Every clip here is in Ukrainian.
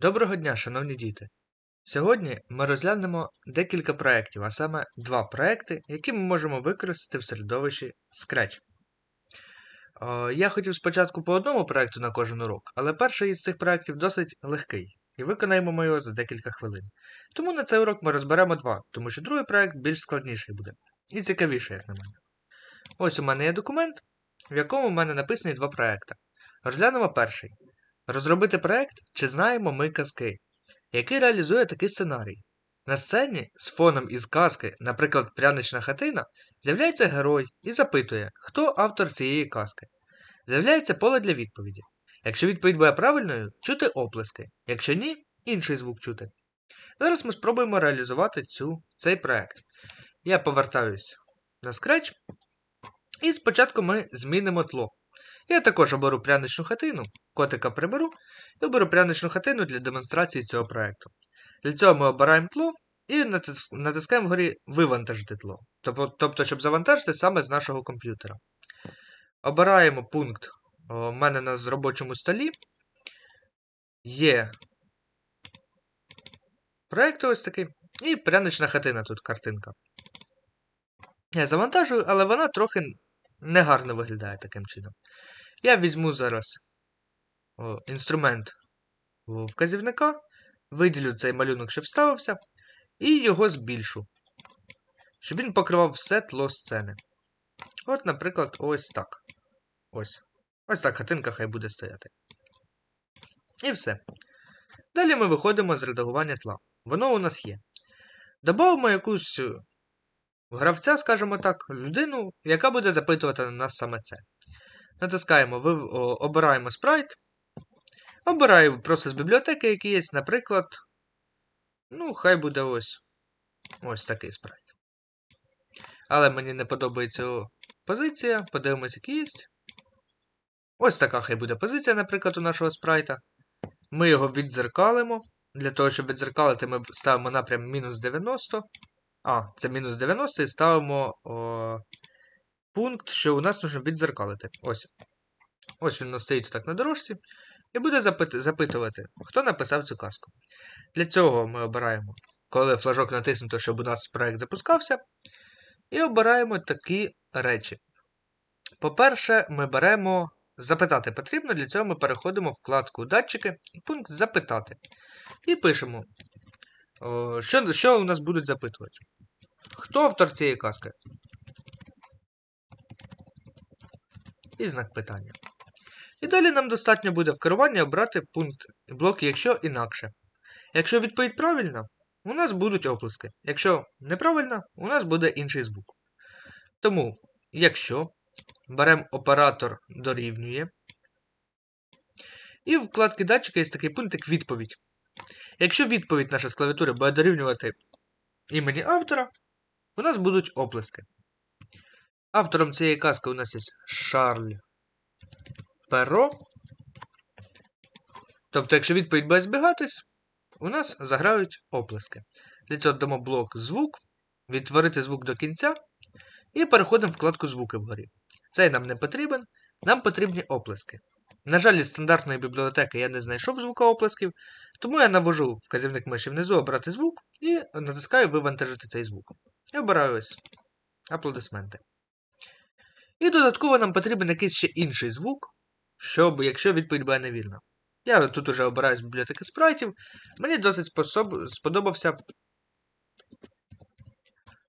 Доброго дня, шановні діти! Сьогодні ми розглянемо декілька проєктів, а саме два проєкти, які ми можемо використати в середовищі Scratch. Я хотів спочатку по одному проєкту на кожен урок, але перший із цих проєктів досить легкий, і виконаємо ми його за декілька хвилин. Тому на цей урок ми розберемо два, тому що другий проєкт більш складніший буде і цікавіший, як на мене. Ось у мене є документ, в якому в мене написані два проєкти. Розглянемо перший. Розробити проект Чи знаємо ми казки, який реалізує такий сценарій. На сцені з фоном із казки, наприклад, прянична хатина, з'являється герой і запитує, хто автор цієї казки. З'являється поле для відповіді. Якщо відповідь буде правильною, чути оплески, якщо ні, інший звук чути. Зараз ми спробуємо реалізувати цю, цей проект. Я повертаюсь на Scratch. І спочатку ми змінимо тло. Я також оберу пряничну хатину, котика приберу і оберу пряничну хатину для демонстрації цього проєкту. Для цього ми обираємо тло і натискаємо вгорі Вивантажити тло. Тобто, щоб завантажити саме з нашого комп'ютера. Обираємо пункт в мене на робочому столі. Є проєкт ось такий. І прянична хатина тут картинка. Я завантажую, але вона трохи негарно виглядає таким чином. Я візьму зараз о, інструмент вказівника, виділю цей малюнок, що вставився, і його збільшу, щоб він покривав все тло сцени. От, наприклад, ось так. Ось. Ось так хатинка хай буде стояти. І все. Далі ми виходимо з редагування тла. Воно у нас є. Добавимо якусь е, гравця, скажімо так, людину, яка буде запитувати на нас саме це. Натискаємо, обираємо спрайт. Обираю процес бібліотеки, який є, наприклад. Ну, хай буде ось ось такий спрайт. Але мені не подобається позиція. Подивимось, який є. Ось така хай буде позиція, наприклад, у нашого спрайта. Ми його віддзеркалимо. Для того, щоб віддзеркалити, ми ставимо напрям мінус 90. А, це мінус 90 і ставимо о, пункт, що у нас потрібно віддзеркалити. Ось. Ось він стоїть так на дорожці. І буде запит- запитувати, хто написав цю казку. Для цього ми обираємо, коли флажок натиснуто, щоб у нас проект запускався. І обираємо такі речі. По-перше, ми беремо запитати потрібно. Для цього ми переходимо в вкладку Датчики і пункт Запитати. І пишемо, що, що у нас будуть запитувати. Хто автор цієї казки? І знак питання. І далі нам достатньо буде в керуванні обрати пункт блок, якщо інакше. Якщо відповідь правильна, у нас будуть оплески. Якщо неправильна, у нас буде інший звук. Тому, якщо беремо оператор дорівнює. І в вкладці датчика є такий пункт, як відповідь. Якщо відповідь наша з клавіатури буде дорівнювати імені автора, у нас будуть оплески. Автором цієї казки у нас є Шарль Перо. Тобто, якщо відповідь буде збігатись, у нас заграють оплески. Для цього дамо блок звук, відтворити звук до кінця і переходимо в вкладку звуки вгорі. Цей нам не потрібен, нам потрібні оплески. На жаль, із стандартної бібліотеки я не знайшов звука оплесків, тому я навожу вказівник миші внизу обрати звук і натискаю вивантажити цей звук. І обираю ось аплодисменти. І додатково нам потрібен якийсь ще інший звук, щоб, якщо відповідь буде невірна. Я тут уже обираю з бібліотеки спрайтів. Мені досить способ... сподобався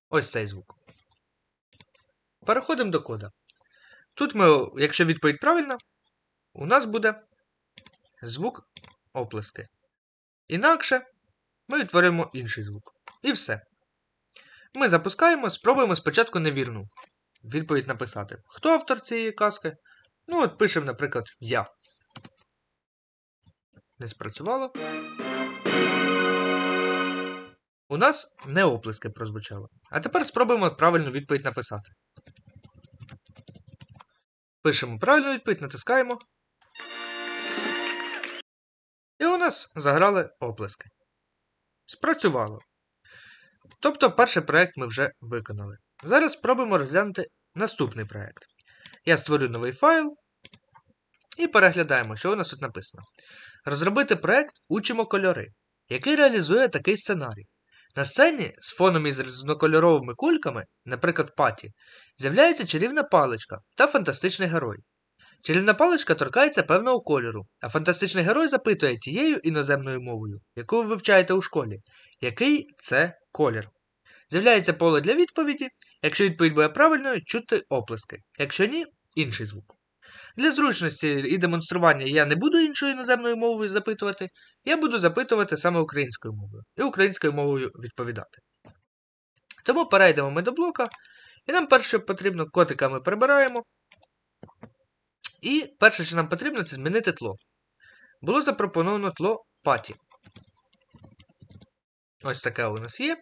ось цей звук. Переходимо до кода. Тут ми, якщо відповідь правильна, у нас буде звук оплески. Інакше ми відтворимо інший звук. І все. Ми запускаємо, спробуємо спочатку невірну відповідь написати. Хто автор цієї казки? Ну, от пишемо, наприклад, я. Не спрацювало. У нас не оплески прозвучало. А тепер спробуємо правильну відповідь написати. Пишемо правильну відповідь, натискаємо. І у нас заграли оплески. Спрацювало. Тобто перший проєкт ми вже виконали. Зараз спробуємо розглянути наступний проєкт. Я створю новий файл І переглядаємо, що у нас тут написано. Розробити проект Учимо кольори, який реалізує такий сценарій. На сцені з фоном із різнокольоровими кульками, наприклад, паті, з'являється чарівна паличка та фантастичний герой. Чарівна паличка торкається певного кольору, а фантастичний герой запитує тією іноземною мовою, яку ви вивчаєте у школі, який це колір. З'являється поле для відповіді. Якщо відповідь буде правильною, чути оплески. Якщо ні, інший звук. Для зручності і демонстрування я не буду іншою іноземною мовою запитувати, я буду запитувати саме українською мовою і українською мовою відповідати. Тому перейдемо ми до блока, і нам перше потрібно котиками прибираємо. І перше, що нам потрібно, це змінити тло. Було запропоновано тло паті. Ось таке у нас є.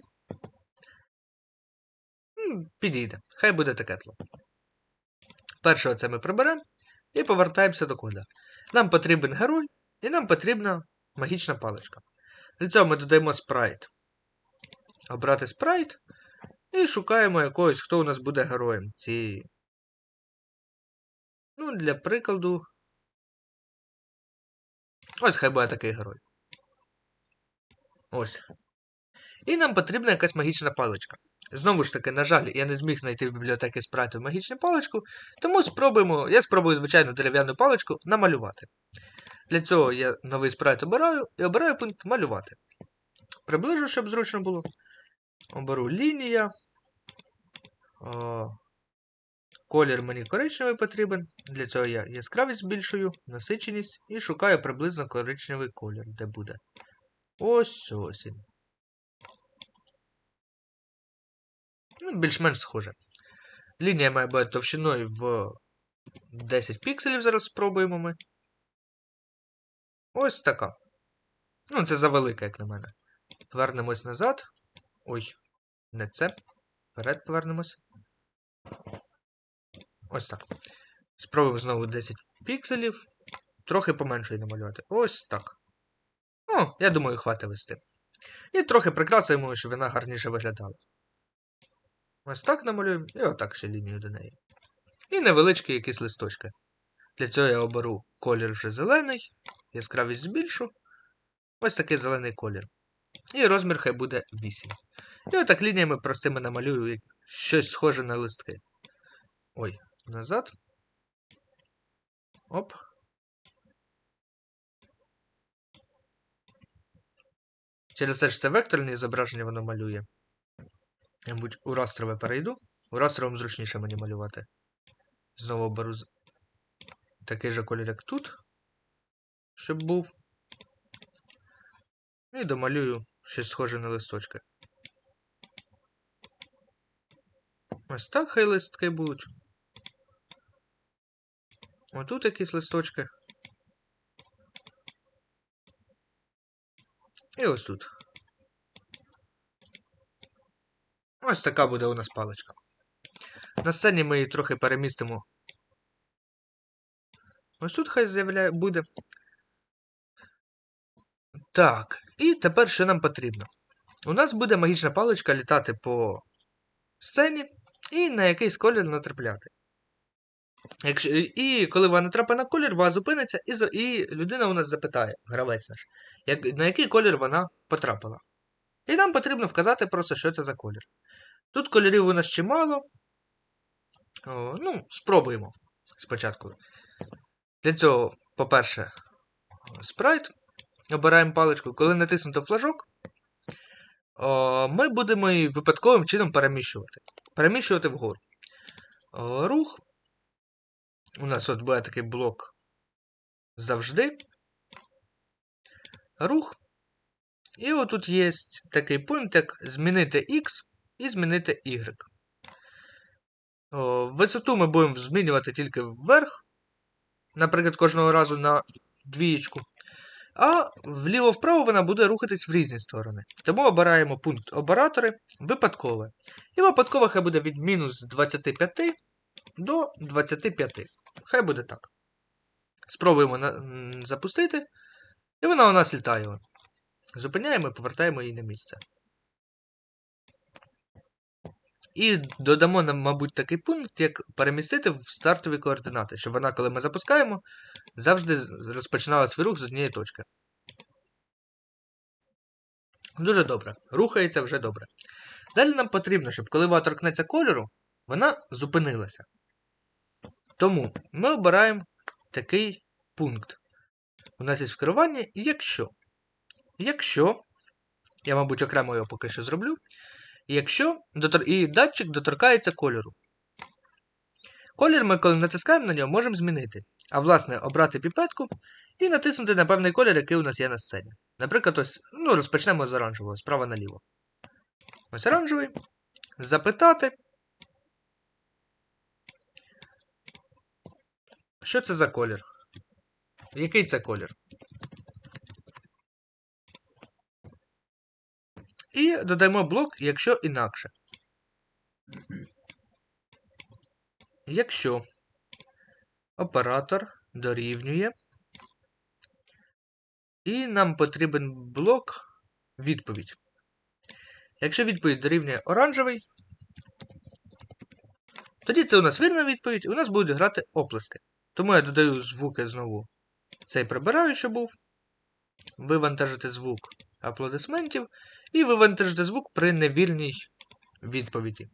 Підійде. Хай буде таке тло. Перше оце ми приберемо і повертаємося до кода. Нам потрібен герой, і нам потрібна магічна паличка. Для цього ми додаємо спрайт. Обрати спрайт. І шукаємо якогось, хто у нас буде героєм цієї. Ну, для прикладу. Ось хай буде такий герой. Ось. І нам потрібна якась магічна паличка. Знову ж таки, на жаль, я не зміг знайти в бібліотеки спрайту магічну паличку, тому спробуємо, я спробую звичайну дерев'яну паличку намалювати. Для цього я новий спрайт обираю і обираю пункт малювати. Приближу, щоб зручно було. Оберу лінія. О, колір мені коричневий потрібен. Для цього я яскравість збільшую, насиченість і шукаю приблизно коричневий колір, де буде. Ось він. Більш-менш схоже. Лінія має бути товщиною в 10 пікселів, зараз спробуємо ми. Ось така. Ну, це завелика, як на мене. Повернемось назад. Ой, не це. Вперед повернемось. Ось так. Спробуємо знову 10 пікселів. Трохи поменшою намалювати. Ось так. Ну, я думаю, хватить вести. І трохи прикрасуємо, щоб вона гарніше виглядала. Ось так намалюємо і отак ще лінію до неї. І невеличкі якісь листочки. Для цього я оберу колір вже зелений, яскравість збільшу. Ось такий зелений колір. І розмір хай буде 8. І отак лініями простими намалюю щось схоже на листки. Ой, назад. Оп. Через те, що це векторне зображення воно малює. Мабуть, у растрове перейду. У растровому зручніше мені малювати. Знову беру такий же колір, як тут, щоб був. І домалюю щось схоже на листочки. Ось так хай листки будуть. Отут якісь листочки. І ось тут. Ось така буде у нас паличка. На сцені ми її трохи перемістимо. Ось тут хай з'являє буде. Так, і тепер що нам потрібно? У нас буде магічна паличка літати по сцені і на якийсь колір натрапляти. Якщо, І коли вона натрапить на колір, вона зупиниться, і і людина у нас запитає, гравець наш, як, на який колір вона потрапила. І нам потрібно вказати просто, що це за колір. Тут кольорів у нас чимало. Ну, спробуємо спочатку. Для цього, по-перше, спрайт. Обираємо паличку. Коли натиснуто флажок, ми будемо її випадковим чином переміщувати. Переміщувати вгору. Рух. У нас от буде такий блок завжди. Рух. І отут є такий пункт, як змінити X і змінити Y. Висоту ми будемо змінювати тільки вверх. Наприклад, кожного разу на двієчку. А вліво-вправо вона буде рухатись в різні сторони. Тому обираємо пункт оператори випадкове. І випадково хай буде від мінус 25 до 25. Хай буде так. Спробуємо на... запустити. І вона у нас літає. Зупиняємо і повертаємо її на місце. І додамо нам, мабуть, такий пункт, як перемістити в стартові координати, щоб вона, коли ми запускаємо, завжди розпочинала свій рух з однієї точки. Дуже добре. Рухається вже добре. Далі нам потрібно, щоб коли вона торкнеться кольору, вона зупинилася. Тому ми обираємо такий пункт. У нас є в керуванні, якщо. Якщо. Я, мабуть, окремо його поки що зроблю. Якщо і датчик доторкається кольору. Колір ми, коли натискаємо на нього, можемо змінити. А власне, обрати піпетку і натиснути на певний колір, який у нас є на сцені. Наприклад, ось, ну, розпочнемо з оранжевого, справа наліво. Ось оранжевий. Запитати. Що це за колір? Який це колір? І додаємо блок, якщо інакше. Якщо оператор дорівнює. І нам потрібен блок відповідь. Якщо відповідь дорівнює оранжевий, тоді це у нас вірна відповідь, і у нас будуть грати оплески. Тому я додаю звуки знову. Цей прибираю, що був. Вивантажити звук аплодисментів. І вивантажити звук при невірній відповіді.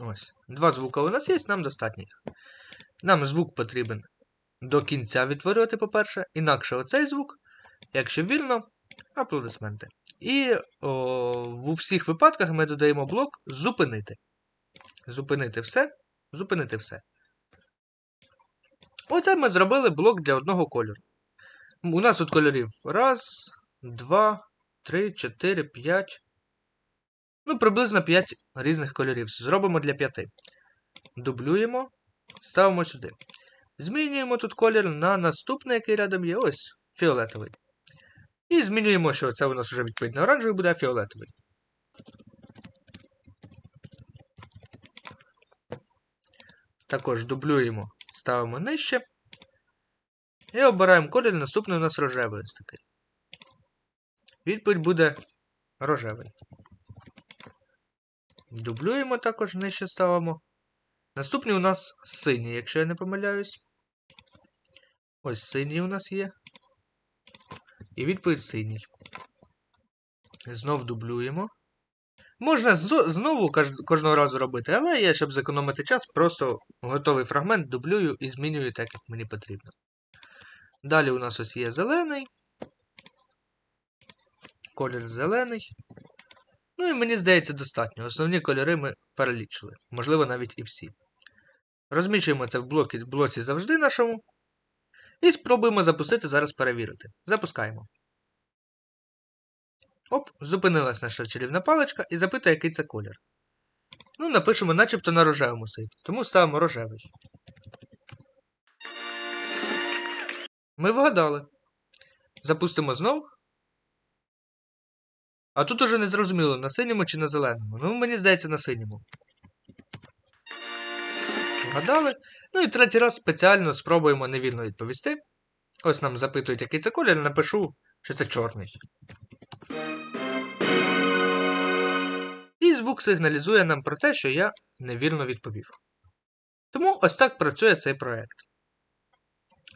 Ось. Два звука у нас є, нам достатньо. Нам звук потрібен до кінця відтворювати, по-перше. Інакше оцей звук, якщо вільно, аплодисменти. І в усіх випадках ми додаємо блок зупинити. Зупинити все. Зупинити все. Оце ми зробили блок для одного кольору. У нас тут кольорів раз, два, три, чотири, п'ять. Ну, приблизно 5 різних кольорів. Зробимо для 5. Дублюємо, ставимо сюди. Змінюємо тут колір на наступний, який рядом є. Ось фіолетовий. І змінюємо, що це у нас вже відповідно оранжевий буде, фіолетовий. Також дублюємо, ставимо нижче. І обираємо колір, наступний у нас рожевий ось такий. Відповідь буде рожевий. Дублюємо також, нижче ставимо. Наступний у нас синій, якщо я не помиляюсь. Ось синій у нас є. І відповідь синій. Знов дублюємо. Можна знову кожного разу робити, але я, щоб зекономити час, просто готовий фрагмент дублюю і змінюю так, як мені потрібно. Далі у нас ось є зелений. Колір зелений. Ну і мені здається, достатньо. Основні кольори ми перелічили. Можливо, навіть і всі. Розміщуємо це в блокі, блоці завжди нашому. І спробуємо запустити, зараз перевірити. Запускаємо. Оп, зупинилась наша чарівна паличка і запитує, який це колір. Ну, напишемо, начебто на рожевому стоїть. Тому ставимо рожевий. Ми вгадали. Запустимо знов. А тут уже не зрозуміло, на синьому чи на зеленому. Ну, мені здається, на синьому. Вгадали. Ну і третій раз спеціально спробуємо невірно відповісти. Ось нам запитують, який це колір, напишу, що це чорний. І звук сигналізує нам про те, що я невірно відповів. Тому ось так працює цей проект.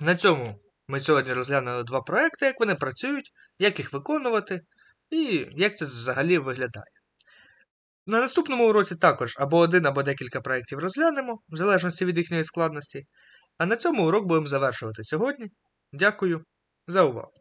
На цьому ми сьогодні розглянули два проекти, як вони працюють, як їх виконувати і як це взагалі виглядає. На наступному уроці також або один, або декілька проєктів розглянемо, в залежності від їхньої складності. А на цьому урок будемо завершувати сьогодні. Дякую за увагу!